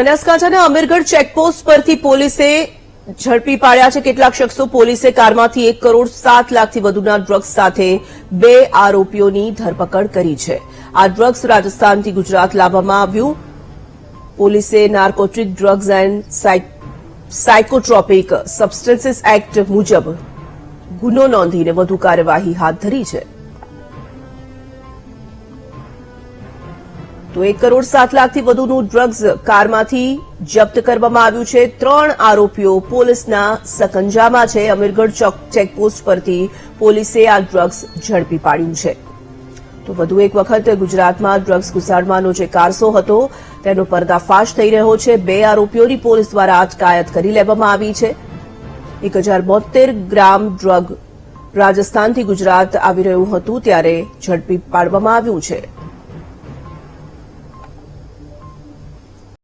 બનાસકાંઠાના અમીરગઢ ચેકપોસ્ટ પરથી પોલીસે ઝડપી પાડ્યા છે. કેટલાક શખ્સો પોલીસે કારમાંથી એક કરોડ સાત લાખથી વધુના ડ્રગ્સ સાથે બે આરોપીઓની ધરપકડ કરી છે. આ ડ્રગ્સ રાજસ્થાનથી ગુજરાત લાવવામાં આવ્યું. પોલીસે narcotic drugs and psychotropic substances act મુજબ ગુનો નોંધીને વધુ કાર્યવાહી હાથ ધરી છે. તો એક કરોડ સાત લાખથી વધુનું ડ્રગ્સ કારમાંથી જપ્ત કરવામાં આવ્યું છે. ત્રણ આરોપીઓ પોલીસના સકંજામાં છે. અમીરગઢ ચોક ચેકપોસ્ટ પરથી પોલીસે આ ડ્રગ્સ ઝડપી પાડ્યું છે. તો વધુ એક વખત ગુજરાતમાં ડ્રગ્સ ઘુસાડવાનો જે કારસો હતો, તેનો પર્દાફાશ થઈ રહ્યો છે. બે આરોપીઓની પોલીસ દ્વારા અટકાયત કરી લેવામાં આવી છે. એક હજાર બોતેર ગ્રામ ડ્રગ રાજસ્થાનથી ગુજરાત આવી રહ્યું હતું, ત્યારે ઝડપી પાડવામાં આવ્યું છે.